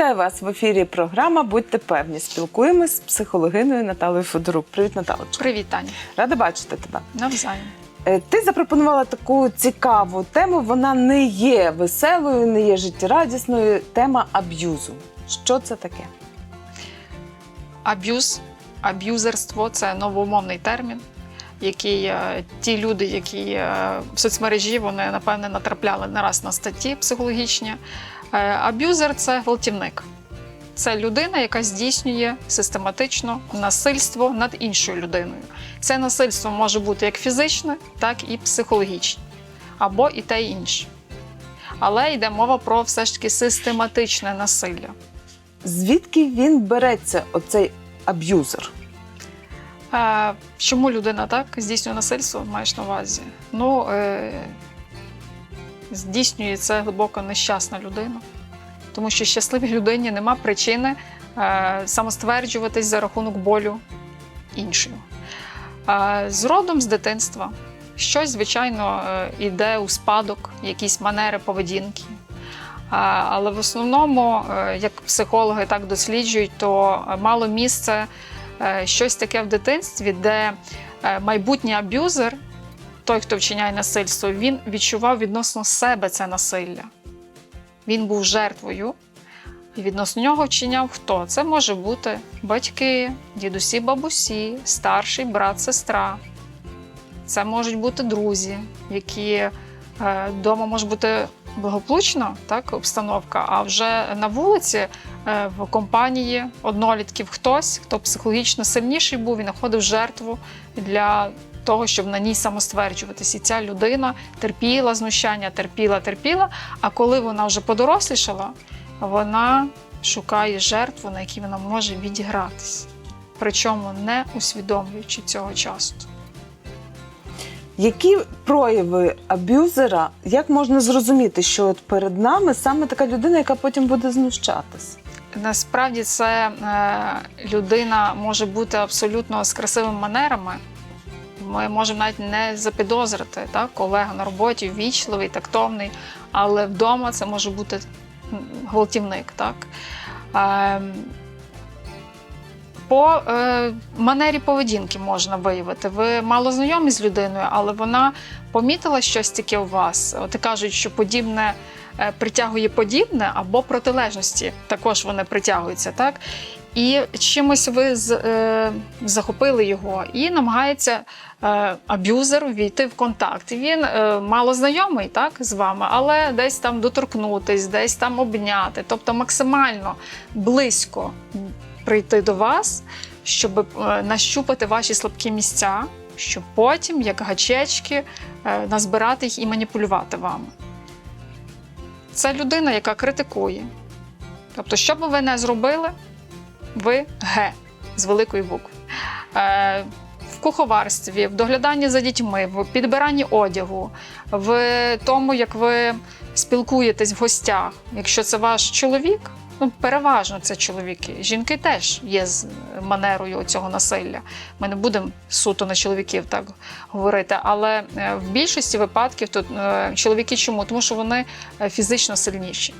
Вітаю вас в ефірі. Програма Будьте певні. Спілкуємось з психологиною Наталою Федорук. Привіт, Наталочка. Привіт, Таня. Рада бачити тебе. Навзаєм. Е, Ти запропонувала таку цікаву тему. Вона не є веселою, не є життєрадісною. Тема аб'юзу. Що це таке? Аб'юз, аб'юзерство це новоумовний термін, який е, ті люди, які е, в соцмережі, вони напевне натрапляли не раз на статті психологічні. Е, Аб'юзер це гвалтівник. Це людина, яка здійснює систематично насильство над іншою людиною. Це насильство може бути як фізичне, так і психологічне, або і те, і інше. Але йде мова про все ж таки систематичне насилля. Звідки він береться, оцей аб'юзер? Е, чому людина так здійснює насильство, маєш на увазі? Ну, е, здійснює це глибоко нещасна людина, тому що щасливій людині нема причини е, самостверджуватись за рахунок болю іншого. Е, з родом з дитинства щось, звичайно, е, іде у спадок, якісь манери поведінки. Але в основному, е, як психологи так досліджують, то е, мало місце е, щось таке в дитинстві, де е, майбутній аб'юзер, той, хто вчиняє насильство, він відчував відносно себе це насилля. Він був жертвою, і відносно нього вчиняв хто? Це може бути батьки, дідусі, бабусі, старший брат, сестра. Це можуть бути друзі, які вдома може бути благополучна так, обстановка, а вже на вулиці е, в компанії однолітків хтось, хто психологічно сильніший був і знаходив жертву для того, щоб на ній самостверджуватись. І ця людина терпіла знущання, терпіла, терпіла. А коли вона вже подорослішала, вона шукає жертву, на якій вона може відігратись, причому не усвідомлюючи цього часто. Які прояви аб'юзера, як можна зрозуміти, що от перед нами саме така людина, яка потім буде знущатись? Насправді це е, людина може бути абсолютно з красивими манерами. Ми можемо навіть не запідозрити так? колега на роботі, ввічливий, тактовний, але вдома це може бути гвалтівник. Так? Е, по е, манері поведінки можна виявити. Ви мало знайомі з людиною, але вона помітила щось таке у вас. От і кажуть, що подібне е, притягує подібне або протилежності також вони притягуються, так? І чимось ви з, е, захопили його і намагається е, аб'юзер війти в контакт. Він е, мало знайомий так, з вами, але десь там доторкнутись, десь там обняти, тобто максимально близько прийти до вас, щоб е, нащупати ваші слабкі місця, щоб потім, як гачечки, назбирати їх і маніпулювати вами. Це людина, яка критикує. Тобто, що би ви не зробили, ви Г з великої букви. Куховарстві, в догляданні за дітьми, в підбиранні одягу, в тому, як ви спілкуєтесь в гостях. Якщо це ваш чоловік, ну переважно це чоловіки. Жінки теж є з манерою цього насилля. Ми не будемо суто на чоловіків так говорити, але е, в більшості випадків тут е, чоловіки чому? Тому що вони е, фізично сильніші.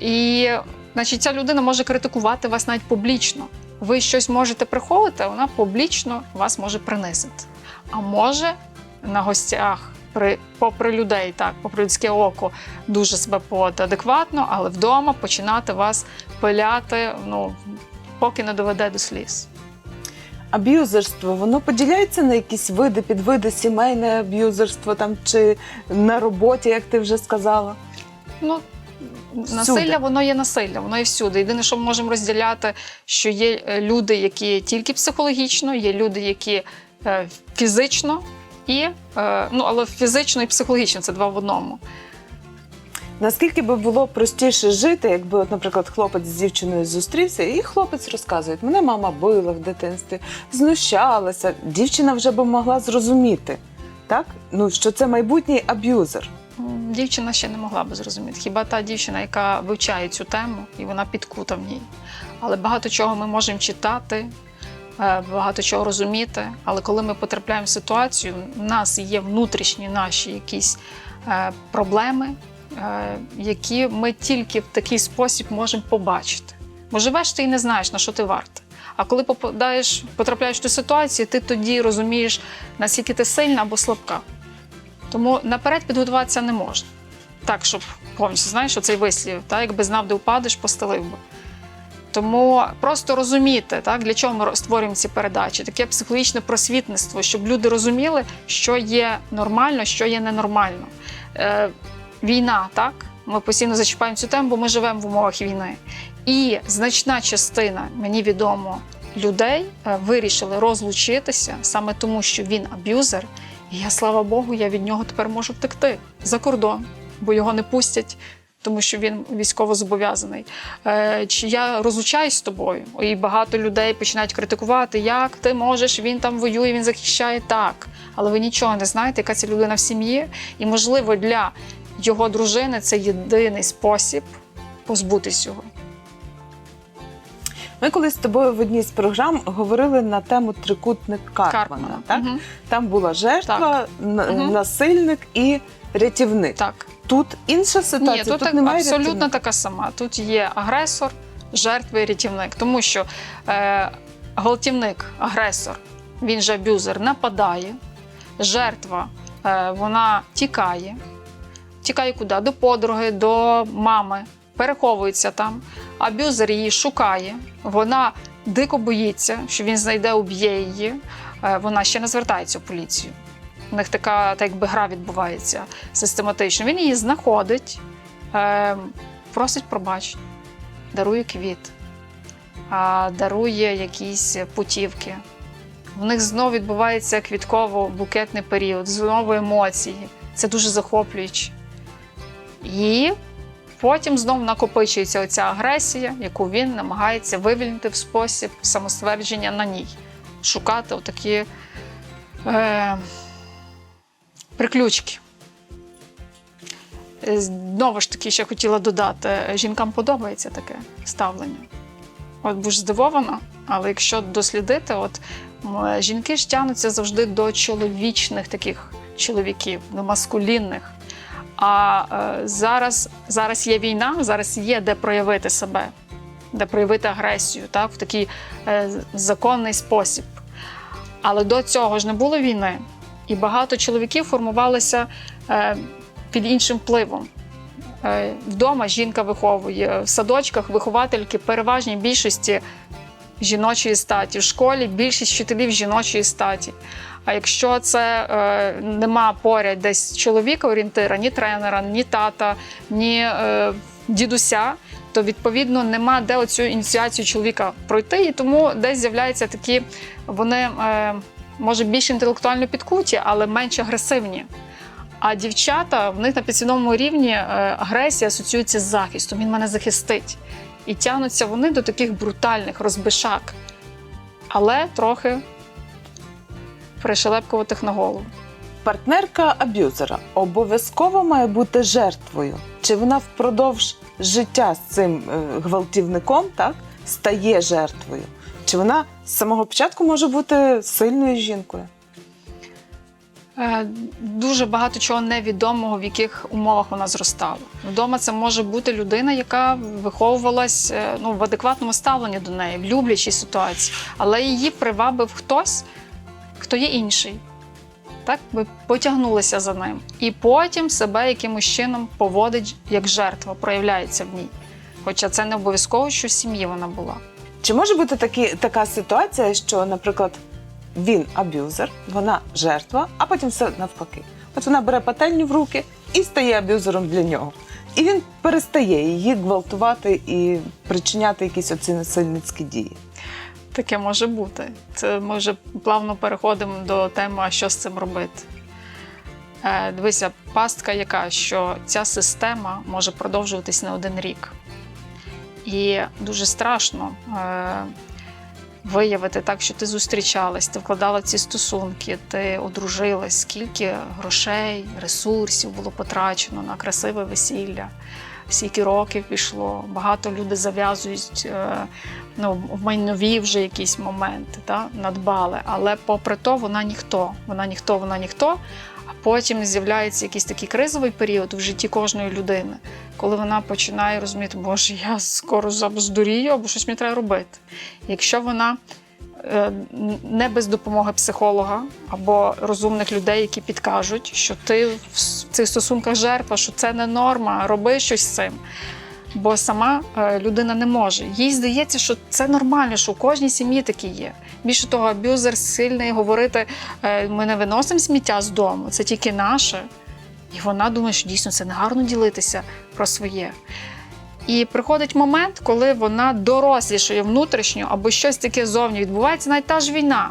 І значить, ця людина може критикувати вас навіть публічно. Ви щось можете приховувати, вона публічно вас може принизити. А може на гостях, при, попри людей, так, попри людське око, дуже себе поводити адекватно, але вдома починати вас пиляти, ну, поки не доведе до сліз. Аб'юзерство, воно поділяється на якісь види, підвиди, сімейне аб'юзерство там чи на роботі, як ти вже сказала. Ну, насилля, воно є насилля, воно є всюди. Єдине, що ми можемо розділяти, що є е, люди, які тільки психологічно, є люди, які е, фізично, і, е, ну, але фізично і психологічно це два в одному. Наскільки би було простіше жити, якби, от, наприклад, хлопець з дівчиною зустрівся, і хлопець розказує, мене мама била в дитинстві, знущалася. Дівчина вже би могла зрозуміти, так? Ну, що це майбутній аб'юзер. Дівчина ще не могла би зрозуміти. Хіба та дівчина, яка вивчає цю тему, і вона підкута в ній. Але багато чого ми можемо читати, е, багато чого розуміти. Але коли ми потрапляємо в ситуацію, в нас є внутрішні наші якісь е, проблеми, е, які ми тільки в такий спосіб можемо побачити. Бо живеш ти і не знаєш, на що ти варта. А коли попадаєш, потрапляєш в ту ситуацію, ти тоді розумієш, наскільки ти сильна або слабка. Тому наперед підготуватися не можна. Так, щоб повністю знаєш, що цей вислів, так, якби знав, де впадеш, постелив би. Тому просто розуміти, так, для чого ми створюємо ці передачі, таке психологічне просвітництво, щоб люди розуміли, що є нормально, що є ненормально. Е, війна, так? Ми постійно зачіпаємо цю тему, бо ми живемо в умовах війни. І значна частина, мені відомо, людей е, вирішили розлучитися саме тому, що він аб'юзер. І я, слава Богу, я від нього тепер можу втекти за кордон, бо його не пустять, тому що він військово зобов'язаний. Е, чи я розлучаюсь з тобою? І багато людей починають критикувати, як ти можеш, він там воює, він захищає так. Але ви нічого не знаєте, яка ця людина в сім'ї. І, можливо, для його дружини це єдиний спосіб позбутись його. Ми колись з тобою в одній з програм говорили на тему трикутник Карпмана. Карпмана. Так? Мгм. Там була жертва, на- Мгм. насильник і рятівник. Так. Тут інша ситуація, Ні, тут, так, немає абсолютно рятівника. така сама. Тут є агресор, жертва і рятівник. Тому що е, гвалтівник, агресор, він же аб'юзер, нападає, жертва е, вона тікає. Тікає куди? До подруги, до мами, переховується там. Аб'юзер її шукає. Вона дико боїться, що він знайде, уб'є її. Е, Вона ще не звертається в поліцію. У них така, так якби гра відбувається систематично. Він її знаходить, е, просить пробачення, дарує квіт, дарує якісь путівки. В них знову відбувається квітково-букетний період, знову емоції. Це дуже захоплююче. І потім знову накопичується оця агресія, яку він намагається вивільнити в спосіб самоствердження на ній, шукати отакі е, приключки. Е, Знову ж таки, ще хотіла додати, жінкам подобається таке ставлення. От будеш здивована, але якщо дослідити, от жінки ж тягнуться завжди до чоловічних таких чоловіків, до маскулінних. А е, зараз, зараз є війна, зараз є де проявити себе, де проявити агресію, так, в такий е, законний спосіб. Але до цього ж не було війни, і багато чоловіків формувалися е, під іншим впливом. Е, Вдома жінка виховує, в садочках виховательки переважній більшості жіночої статі, в школі більшість вчителів жіночої статі. А якщо це е, нема поряд десь чоловіка орієнтира, ні тренера, ні тата, ні е, дідуся, то відповідно нема де оцю ініціацію чоловіка пройти, і тому десь з'являються такі, вони е, може більш інтелектуально підкуті, але менш агресивні. А дівчата в них на підсвідомому рівні е, агресія асоціюється з захистом. Він мене захистить. І тягнуться вони до таких брутальних розбишак, але трохи пришелепкуватих на голову. Партнерка аб'юзера обов'язково має бути жертвою. Чи вона впродовж життя з цим е, гвалтівником так, стає жертвою? Чи вона з самого початку може бути сильною жінкою? Е, Дуже багато чого невідомого, в яких умовах вона зростала. Вдома це може бути людина, яка виховувалась е, ну, в адекватному ставленні до неї, в люблячій ситуації, але її привабив хтось, хто є інший. Так, ви потягнулися за ним. І потім себе якимось чином поводить як жертва, проявляється в ній. Хоча це не обов'язково, що в сім'ї вона була. Чи може бути такі, така ситуація, що, наприклад, він аб'юзер, вона жертва, а потім все навпаки? От вона бере пательню в руки і стає аб'юзером для нього. І він перестає її гвалтувати і причиняти якісь оці насильницькі дії. Таке може бути. Це ми вже плавно переходимо до теми, а що з цим робити. Е, дивися, пастка яка, що ця система може продовжуватись не один рік. І дуже страшно е, виявити так, що ти зустрічалась, ти вкладала ці стосунки, ти одружилась, скільки грошей, ресурсів було потрачено на красиве весілля, скільки років пішло. Багато людей зав'язують е, ну, в майнові вже якісь моменти, та, надбали. Але попри то, вона ніхто, вона ніхто, вона ніхто. А потім з'являється якийсь такий кризовий період в житті кожної людини, коли вона починає розуміти, боже, я скоро здурію, або щось мені треба робити. Якщо вона не без допомоги психолога або розумних людей, які підкажуть, що ти в цих стосунках жертва, що це не норма, роби щось з цим. Бо сама е, людина не може. Їй здається, що це нормально, що у кожній сім'ї такі є. Більше того, аб'юзер сильний говорити: е, ми не виносимо сміття з дому, це тільки наше. І вона думає, що дійсно це негарно ділитися про своє. І приходить момент, коли вона дорослішає внутрішньо або щось таке зовні відбувається, навіть та ж війна.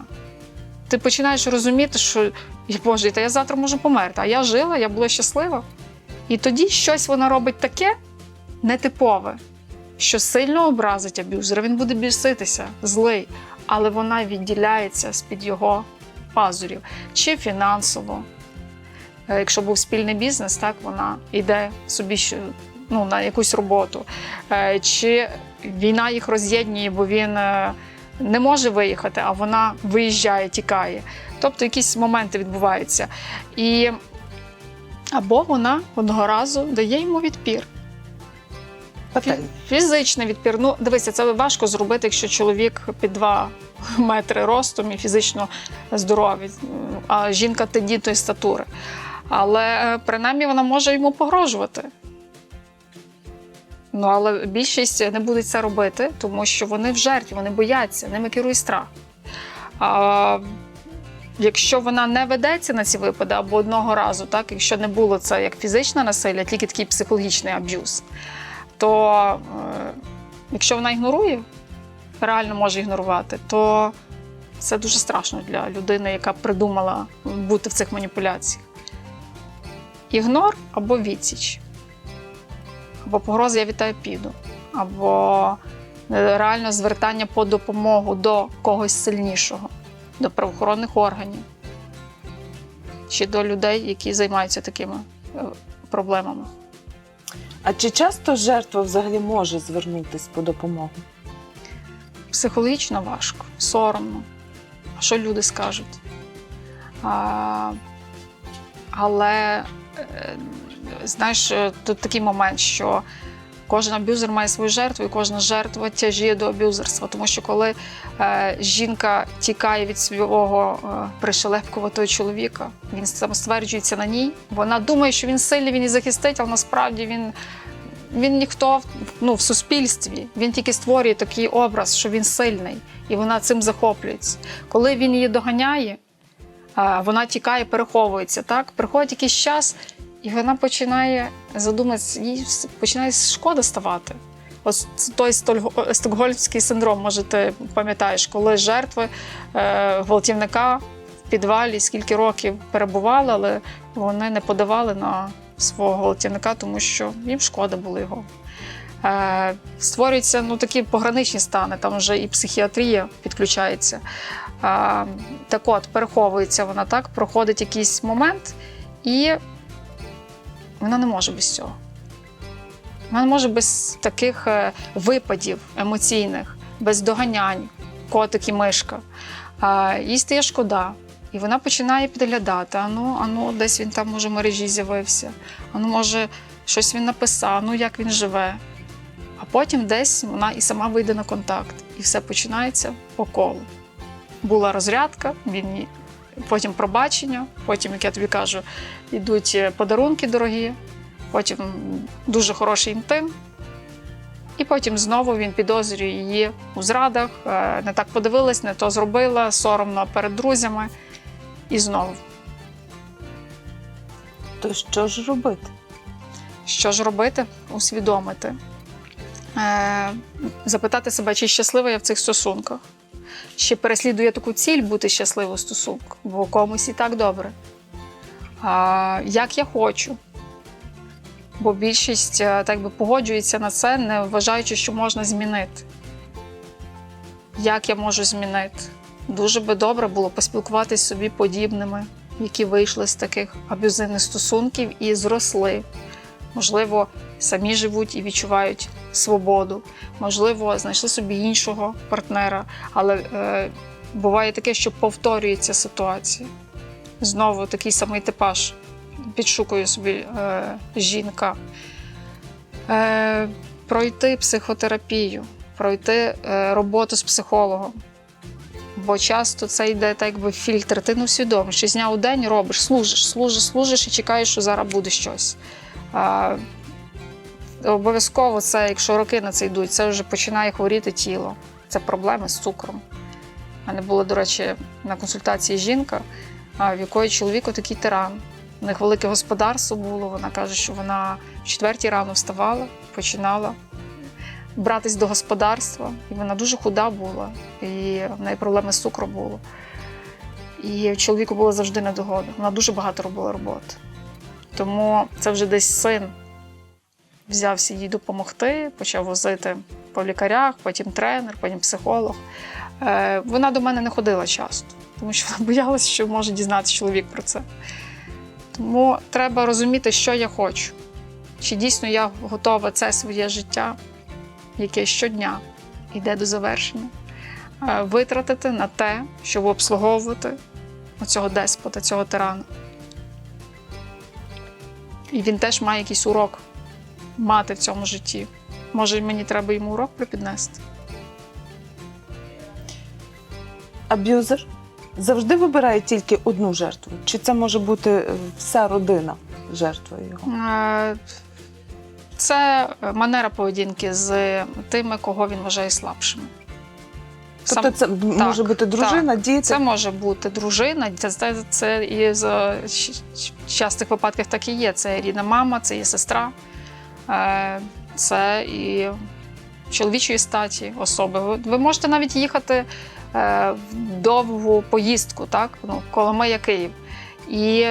Ти починаєш розуміти, що Боже, та я завтра можу померти, а я жила, я була щаслива. І тоді щось вона робить таке нетипове, що сильно образить аб'юзера, він буде біситися, злий, але вона відділяється з-під його пазурів, чи фінансово. Е, Якщо був спільний бізнес, так вона йде собі ну, на якусь роботу. Е, Чи війна їх роз'єднує, бо він е, не може виїхати, а вона виїжджає, тікає. Тобто якісь моменти відбуваються. І або вона одного разу дає йому відпір. Фізичний відпір. Ну, дивися, це важко зробити, якщо чоловік під 2 метри ростом і фізично здоровий, а жінка тендітної статури. Але е, принаймні вона може йому погрожувати. Ну, але більшість не будуть це робити, тому що вони в жертві, вони бояться, ними керує страх. А, якщо вона не ведеться на ці випади або одного разу, так, якщо не було це як фізичне насилля, тільки такий психологічний аб'юз, то е, якщо вона ігнорує, реально може ігнорувати, то це дуже страшно для людини, яка придумала бути в цих маніпуляціях. Ігнор або відсіч, або погроза я тебе піду, або е, реально звертання по допомогу до когось сильнішого, до правоохоронних органів чи до людей, які займаються такими е, проблемами. А чи часто жертва взагалі може звернутися по допомогу? психологічно важко, соромно. А що люди скажуть? А, але е, знаєш, е, тут такий момент, що кожен аб'юзер має свою жертву, і кожна жертва тяжіє до аб'юзерства. Тому що коли е, жінка тікає від свого е, пришелепкуватого чоловіка, він самостверджується на ній, вона думає, що він сильний, він її захистить, але насправді він він ніхто ну, в суспільстві. Він тільки створює такий образ, що він сильний, і вона цим захоплюється. Коли він її доганяє, вона тікає, переховується. Так? Приходить якийсь час, і вона починає задуматися, їй починає шкода ставати. Ось той стокгольмський синдром, може, ти пам'ятаєш, коли жертви е, гвалтівника в підвалі скільки років перебували, але вони не подавали на свого гвалтівника, тому що їм шкода було його. Е, створюються ну, такі пограничні стани, там вже і психіатрія підключається. Е, так от, переховується вона так, проходить якийсь момент, і вона не може без цього. Вона не може без таких е, випадів емоційних, без доганянь, котик і мишка. Їй стає шкода. І вона починає підглядати. Ану, ану, десь він там може в мережі з'явився. Ану, може, щось він написав, ну як він живе. А потім десь вона і сама вийде на контакт, і все починається по колу. Була розрядка, він потім пробачення, потім, як я тобі кажу, йдуть е, подарунки дорогі, потім дуже хороший інтим. І потім знову він підозрює її у зрадах, е, не так подивилась, не то зробила, соромно перед друзями. І знову, То що ж робити? що ж робити? Усвідомити, е, запитати себе, чи щаслива я в цих стосунках, чи переслідує таку ціль бути щасливою в стосунках, бо комусь і так добре. А, як я хочу. Бо більшість е, так би погоджується на це, не вважаючи, що можна змінити. Як я можу змінити? Дуже би добре було поспілкуватися з собі подібними, які вийшли з таких аб'юзивних стосунків і зросли. Можливо, самі живуть і відчувають свободу, можливо, знайшли собі іншого партнера, але е, буває таке, що повторюється ситуація. знову такий самий типаж підшукує собі е, жінка. Е, пройти психотерапію, пройти е, роботу з психологом. Бо часто це йде так, якби фільтр. Ти не усвідомиш, що з дня у день робиш, служиш, служиш, служиш і чекаєш, що зараз буде щось. Обов'язково це, якщо роки на це йдуть, це вже починає хворіти тіло. Це проблеми з цукром. У мене була, до речі, на консультації жінка, в якої чоловіку такий тиран. У них велике господарство було. Вона каже, що вона в четвертій рано вставала, починала братись до господарства. І вона дуже худа була, і в неї проблеми з цукром було. І чоловіку було завжди недогода. Вона дуже багато робила роботи. Тому це вже десь син взявся їй допомогти, почав возити по лікарях, потім тренер, потім психолог. Е, Вона до мене не ходила часто, тому що вона боялася, що може дізнатися чоловік про це. Тому треба розуміти, що я хочу. Чи дійсно я готова це своє життя, яке щодня йде до завершення, е, витратити на те, щоб обслуговувати оцього деспота, цього тирана. І він теж має якийсь урок мати в цьому житті. Може, мені треба йому урок припіднести. Аб'юзер завжди вибирає тільки одну жертву, чи це може бути е, вся родина жертвою його? Е, Це манера поведінки з тими, кого він вважає слабшими. Сам- Тобто це може бути дружина, діти. Це може бути дружина, це, це, і щ- частих випадках так і є. Це рідна мама, це і сестра, це і чоловічої статі особи. Ви, можете навіть їхати е, в довгу поїздку, так? Ну, Коломия Київ. І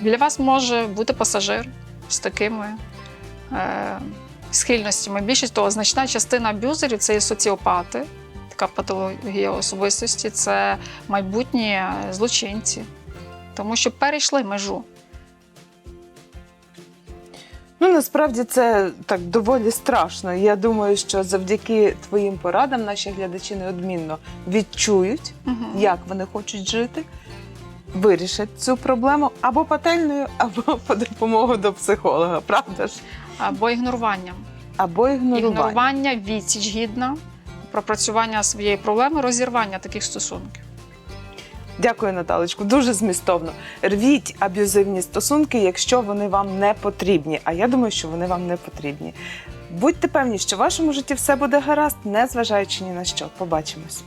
біля вас може бути пасажир з такими е, схильностями. Більшість того, значна частина аб'юзерів це є соціопати така патологія особистості це майбутні е, злочинці, тому що перейшли межу. Ну насправді це так доволі страшно. Я думаю, що завдяки твоїм порадам наші глядачі неодмінно відчують, Мгм. як вони хочуть жити, вирішать цю проблему або пательною, або по допомогу до психолога, правда ж? Або ігноруванням. Або ігнорування. Ігнорування, відсіч гідна, пропрацювання своєї проблеми, розірвання таких стосунків. Дякую, Наталечку. Дуже змістовно. Рвіть аб'юзивні стосунки, якщо вони вам не потрібні. А я думаю, що вони вам не потрібні. Будьте певні, що в вашому житті все буде гаразд, незважаючи ні на що. Побачимось.